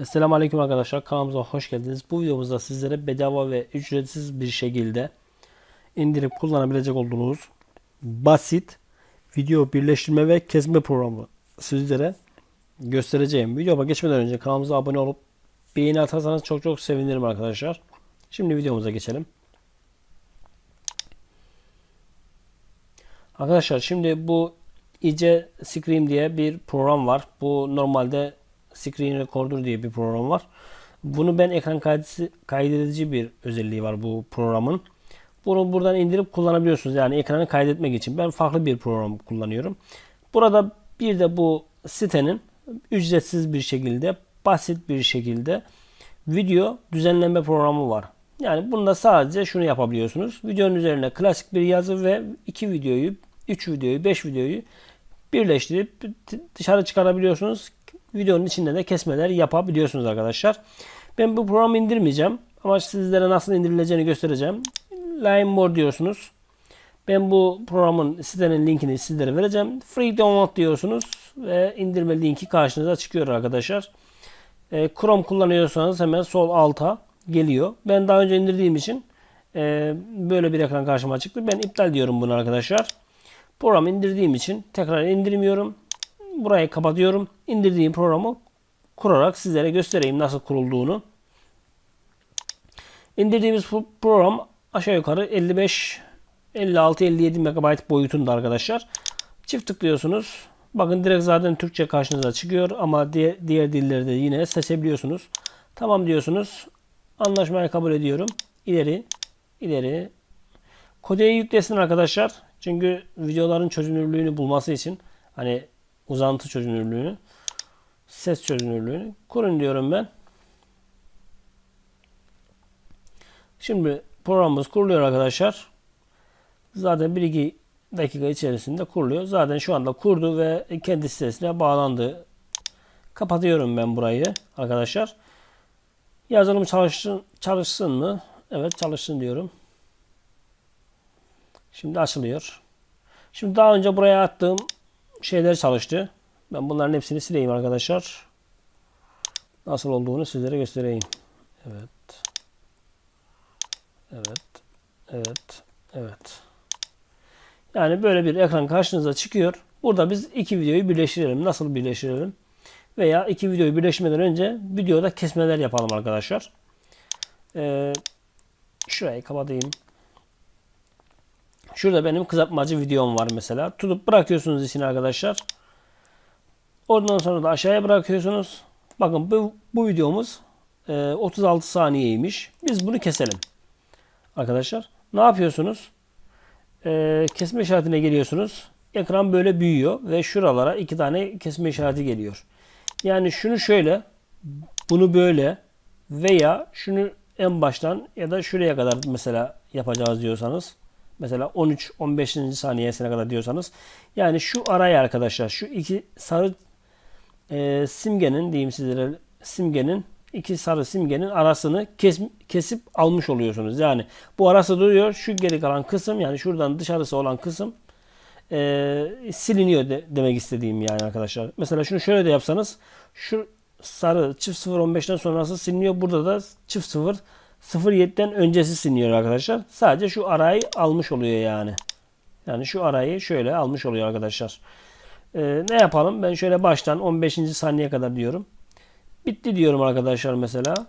Esselamu Aleyküm arkadaşlar kanalımıza hoş geldiniz. Bu videomuzda sizlere bedava ve ücretsiz bir şekilde indirip kullanabilecek olduğunuz basit video birleştirme ve kesme programı sizlere göstereceğim. Videoma geçmeden önce kanalımıza abone olup beğeni atarsanız çok çok sevinirim arkadaşlar. Şimdi videomuza geçelim. Arkadaşlar şimdi bu iyice Scream diye bir program var. Bu normalde Screen Recorder diye bir program var. Bunu ben ekran kaydedici, bir özelliği var bu programın. Bunu buradan indirip kullanabiliyorsunuz. Yani ekranı kaydetmek için. Ben farklı bir program kullanıyorum. Burada bir de bu sitenin ücretsiz bir şekilde basit bir şekilde video düzenleme programı var. Yani bunda sadece şunu yapabiliyorsunuz. Videonun üzerine klasik bir yazı ve iki videoyu, üç videoyu, beş videoyu birleştirip dışarı çıkarabiliyorsunuz. Videonun içinde de kesmeler yapabiliyorsunuz arkadaşlar. Ben bu programı indirmeyeceğim. Ama sizlere nasıl indirileceğini göstereceğim. Limemore diyorsunuz. Ben bu programın sitenin linkini sizlere vereceğim. Free download diyorsunuz ve indirme linki karşınıza çıkıyor arkadaşlar. E, Chrome kullanıyorsanız hemen sol alta geliyor. Ben daha önce indirdiğim için e, böyle bir ekran karşıma çıktı. Ben iptal diyorum bunu arkadaşlar. Programı indirdiğim için tekrar indirmiyorum. Burayı kapatıyorum. İndirdiğim programı kurarak sizlere göstereyim nasıl kurulduğunu. İndirdiğimiz program aşağı yukarı 55 56-57 MB boyutunda arkadaşlar. Çift tıklıyorsunuz. Bakın direkt zaten Türkçe karşınıza çıkıyor ama diğer, diğer dilleri de yine seçebiliyorsunuz. Tamam diyorsunuz. Anlaşmayı kabul ediyorum. İleri, ileri. Kodeyi yüklesin arkadaşlar. Çünkü videoların çözünürlüğünü bulması için hani uzantı çözünürlüğünü, ses çözünürlüğünü kurun diyorum ben. Şimdi programımız kuruluyor arkadaşlar. Zaten 1-2 dakika içerisinde kuruluyor. Zaten şu anda kurdu ve kendi sitesine bağlandı. Kapatıyorum ben burayı arkadaşlar. Yazılım çalışsın, çalışsın mı? Evet çalışsın diyorum. Şimdi açılıyor. Şimdi daha önce buraya attığım şeyler çalıştı. Ben bunların hepsini sileyim arkadaşlar. Nasıl olduğunu sizlere göstereyim. Evet. Evet. Evet. Evet. Yani böyle bir ekran karşınıza çıkıyor. Burada biz iki videoyu birleştirelim. Nasıl birleştirelim? Veya iki videoyu birleştirmeden önce videoda kesmeler yapalım arkadaşlar. Ee, şurayı kapatayım. Şurada benim kızartmacı videom var mesela. Tutup bırakıyorsunuz içine arkadaşlar. Ondan sonra da aşağıya bırakıyorsunuz. Bakın bu, bu videomuz e, 36 saniyeymiş. Biz bunu keselim. Arkadaşlar ne yapıyorsunuz? E, kesme işaretine geliyorsunuz. Ekran böyle büyüyor ve şuralara iki tane kesme işareti geliyor. Yani şunu şöyle, bunu böyle veya şunu en baştan ya da şuraya kadar mesela yapacağız diyorsanız mesela 13-15. saniyesine kadar diyorsanız yani şu araya arkadaşlar şu iki sarı e, simgenin diyeyim sizlere simgenin iki sarı simgenin arasını kes, kesip almış oluyorsunuz. Yani bu arası duruyor. Şu geri kalan kısım yani şuradan dışarısı olan kısım e, siliniyor de, demek istediğim yani arkadaşlar. Mesela şunu şöyle de yapsanız şu sarı çift 0.15'ten sonrası siliniyor. Burada da çift 0 07'den öncesi siliniyor arkadaşlar. Sadece şu arayı almış oluyor yani. Yani şu arayı şöyle almış oluyor arkadaşlar. Ee, ne yapalım? Ben şöyle baştan 15. saniye kadar diyorum. Bitti diyorum arkadaşlar mesela.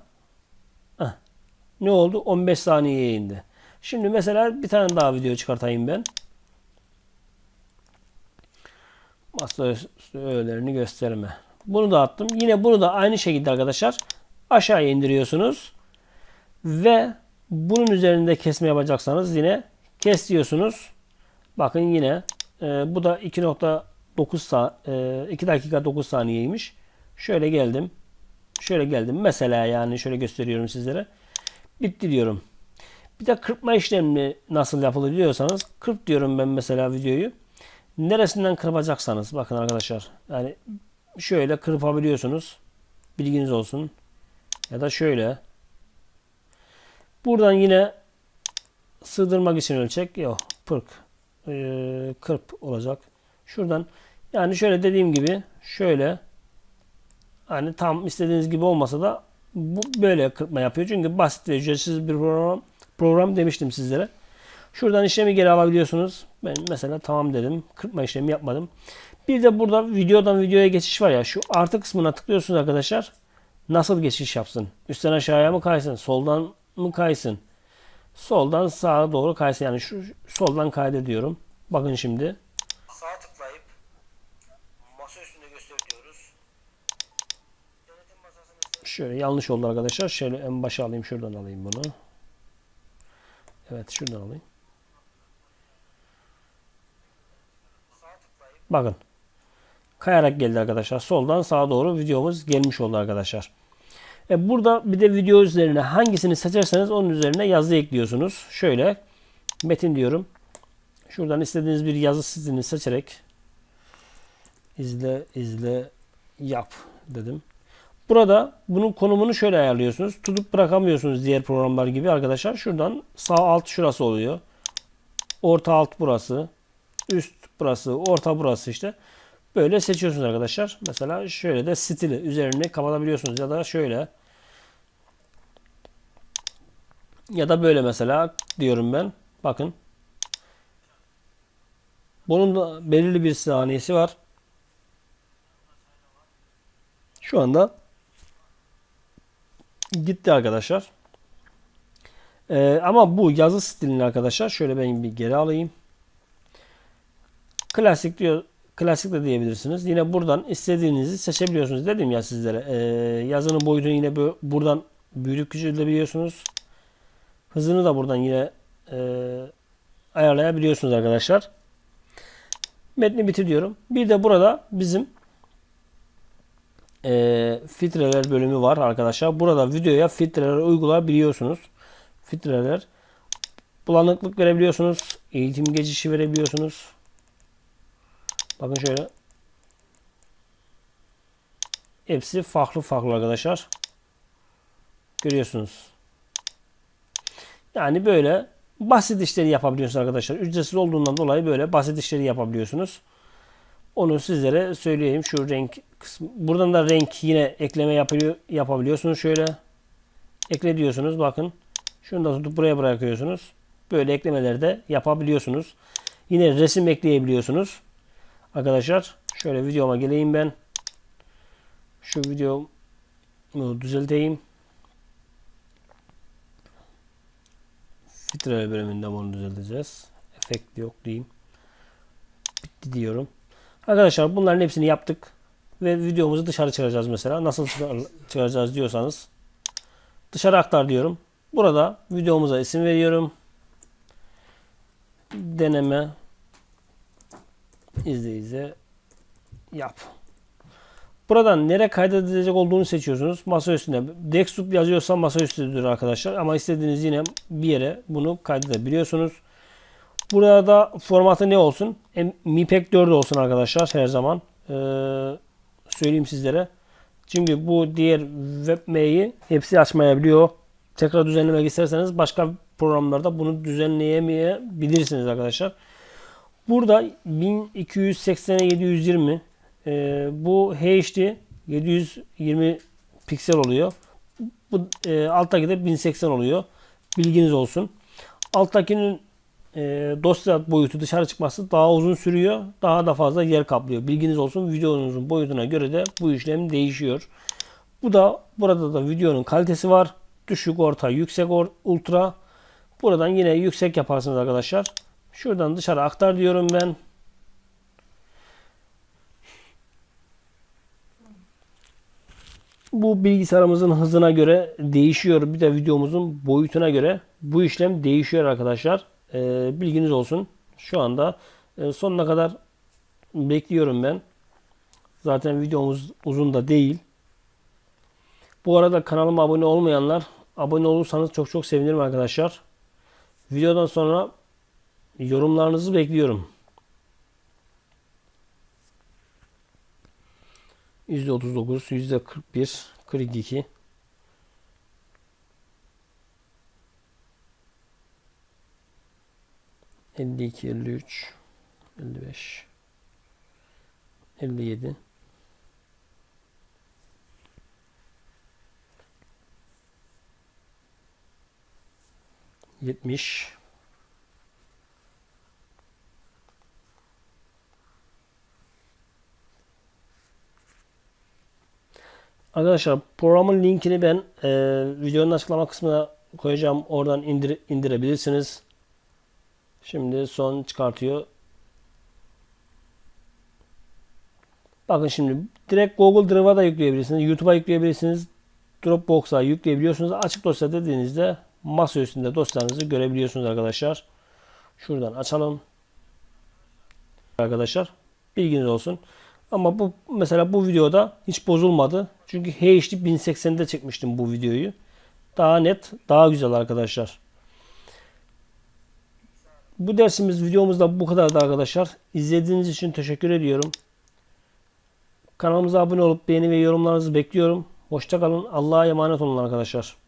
Heh. Ne oldu? 15 saniyeye indi. Şimdi mesela bir tane daha video çıkartayım ben. Masa öğelerini gösterme. Bunu da attım. Yine bunu da aynı şekilde arkadaşlar aşağıya indiriyorsunuz. Ve bunun üzerinde kesme yapacaksanız yine kes diyorsunuz. Bakın yine e, bu da 2.9 e, 2 dakika 9 saniyeymiş. Şöyle geldim. Şöyle geldim. Mesela yani şöyle gösteriyorum sizlere. Bitti diyorum. Bir de kırpma işlemi nasıl yapılır diyorsanız kırp diyorum ben mesela videoyu. Neresinden kırpacaksanız bakın arkadaşlar. Yani şöyle kırpabiliyorsunuz. Bilginiz olsun. Ya da şöyle. Buradan yine sığdırmak için ölçek yok. Pırk. Ee, kırp olacak. Şuradan yani şöyle dediğim gibi şöyle hani tam istediğiniz gibi olmasa da bu böyle kırpma yapıyor. Çünkü basit ve ücretsiz bir program, program demiştim sizlere. Şuradan işlemi geri alabiliyorsunuz. Ben mesela tamam dedim. Kırpma işlemi yapmadım. Bir de burada videodan videoya geçiş var ya. Şu artı kısmına tıklıyorsunuz arkadaşlar. Nasıl geçiş yapsın? Üstten aşağıya mı kaysın? Soldan mı kaysın? Soldan sağa doğru kaysın. Yani şu soldan kaydediyorum. Bakın şimdi. Sağ tıklayıp masa üstünde göster diyoruz. Şöyle yanlış oldu arkadaşlar. Şöyle en başa alayım. Şuradan alayım bunu. Evet şuradan alayım. Bakın. Kayarak geldi arkadaşlar. Soldan sağa doğru videomuz gelmiş oldu arkadaşlar. E burada bir de video üzerine hangisini seçerseniz onun üzerine yazı ekliyorsunuz. Şöyle metin diyorum. Şuradan istediğiniz bir yazı stilini seçerek izle izle yap dedim. Burada bunun konumunu şöyle ayarlıyorsunuz. Tutup bırakamıyorsunuz diğer programlar gibi arkadaşlar. Şuradan sağ alt şurası oluyor. Orta alt burası. Üst burası. Orta burası işte. Böyle seçiyorsunuz arkadaşlar. Mesela şöyle de stili üzerini kapatabiliyorsunuz ya da şöyle. Ya da böyle mesela diyorum ben. Bakın. Bunun da belirli bir saniyesi var. Şu anda gitti arkadaşlar. Ee, ama bu yazı stilini arkadaşlar şöyle ben bir geri alayım. Klasik diyor klasik de diyebilirsiniz. Yine buradan istediğinizi seçebiliyorsunuz. Dedim ya sizlere. Ee, yazının boyutunu yine bu- buradan büyütüp küçültebiliyorsunuz. Hızını da buradan yine e, ayarlayabiliyorsunuz arkadaşlar. Metni bitir diyorum. Bir de burada bizim e, filtreler bölümü var arkadaşlar. Burada videoya filtreler uygulayabiliyorsunuz. Filtreler bulanıklık verebiliyorsunuz. Eğitim geçişi verebiliyorsunuz. Bakın şöyle. Hepsi farklı farklı arkadaşlar. Görüyorsunuz. Yani böyle basit işleri yapabiliyorsunuz arkadaşlar. Ücretsiz olduğundan dolayı böyle basit işleri yapabiliyorsunuz. Onu sizlere söyleyeyim. Şu renk kısmı. Buradan da renk yine ekleme yapıyor, yapabiliyorsunuz. Şöyle ekle diyorsunuz. Bakın. Şunu da tutup buraya bırakıyorsunuz. Böyle eklemeler de yapabiliyorsunuz. Yine resim ekleyebiliyorsunuz. Arkadaşlar şöyle videoma geleyim ben. Şu videomu düzelteyim. Filtre bölümünde bunu düzelteceğiz. Efekt yok diyeyim. Bitti diyorum. Arkadaşlar bunların hepsini yaptık. Ve videomuzu dışarı çıkaracağız mesela. Nasıl çıkar- çıkaracağız diyorsanız. Dışarı aktar diyorum. Burada videomuza isim veriyorum. Deneme izle izle yap. Buradan nereye kaydedilecek olduğunu seçiyorsunuz. Masa üstünde. Desktop yazıyorsa masa üstüdür arkadaşlar. Ama istediğiniz yine bir yere bunu kaydedebiliyorsunuz. Burada formatı ne olsun? MIPEG 4 olsun arkadaşlar her zaman. Ee, söyleyeyim sizlere. Çünkü bu diğer WebM'yi hepsi açmayabiliyor. Tekrar düzenlemek isterseniz başka programlarda bunu düzenleyemeyebilirsiniz arkadaşlar. Burada 1280'e 720 e, bu HD 720 piksel oluyor. Bu e, alttaki de 1080 oluyor. Bilginiz olsun. Alttakinin e, dosya boyutu dışarı çıkması daha uzun sürüyor. Daha da fazla yer kaplıyor. Bilginiz olsun. Videonuzun boyutuna göre de bu işlem değişiyor. Bu da burada da videonun kalitesi var. Düşük, orta, yüksek, or- ultra. Buradan yine yüksek yaparsınız arkadaşlar. Şuradan dışarı aktar diyorum ben. Bu bilgisayarımızın hızına göre değişiyor. Bir de videomuzun boyutuna göre bu işlem değişiyor arkadaşlar. Ee, bilginiz olsun. Şu anda e, sonuna kadar bekliyorum ben. Zaten videomuz uzun da değil. Bu arada kanalıma abone olmayanlar abone olursanız çok çok sevinirim arkadaşlar. Videodan sonra yorumlarınızı bekliyorum. %39, %41, %42, Elli iki, elli üç, elli beş, elli yedi, yetmiş, Arkadaşlar programın linkini ben e, videonun açıklama kısmına koyacağım. Oradan indir, indirebilirsiniz. Şimdi son çıkartıyor. Bakın şimdi direkt Google Drive'a da yükleyebilirsiniz. YouTube'a yükleyebilirsiniz. Dropbox'a yükleyebiliyorsunuz. Açık dosya dediğinizde masa üstünde dosyanızı görebiliyorsunuz arkadaşlar. Şuradan açalım. Arkadaşlar bilginiz olsun. Ama bu mesela bu videoda hiç bozulmadı. Çünkü HD 1080'de çekmiştim bu videoyu. Daha net, daha güzel arkadaşlar. Bu dersimiz videomuz da bu kadardı arkadaşlar. İzlediğiniz için teşekkür ediyorum. Kanalımıza abone olup beğeni ve yorumlarınızı bekliyorum. Hoşçakalın. Allah'a emanet olun arkadaşlar.